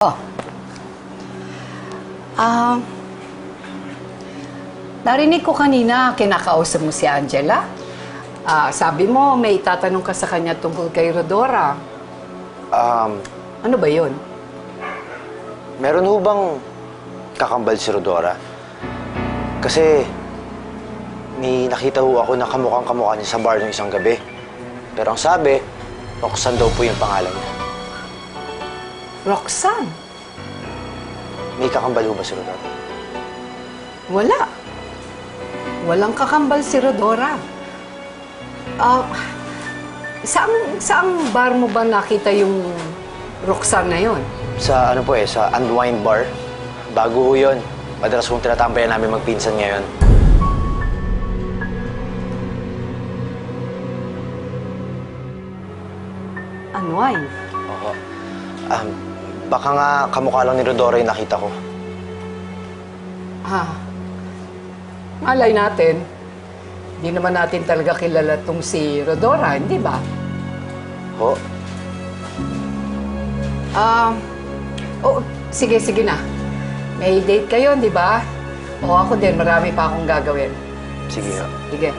Oh. Ah, narinig ko kanina kinakausap mo si Angela. Ah, sabi mo may tatanong ka sa kanya tungkol kay Rodora. Um, Ano ba 'yon? meron ho bang kakambal si Rodora? Kasi may nakita ho ako na kamukhang kamukha niya sa bar ng isang gabi. Pero ang sabi, Roxanne daw po yung pangalan niya. Roxanne? May kakambal ba si Rodora? Wala. Walang kakambal si Rodora. Ah, saan, saan bar mo ba nakita yung Roxanne na yon? Sa ano po eh, sa Unwind Bar. Bago ho yun. Madalas kong tinatambayan namin magpinsan ngayon. Unwind. Oo. Um, baka nga kamukha lang ni Rodora yung nakita ko. Ah, malay natin. Hindi naman natin talaga kilala tong si Rodora, hindi ba? Ho? Ah, oh, sige, sige na. May date kayo, di ba? O ako din, marami pa akong gagawin. Sige ho. Sige.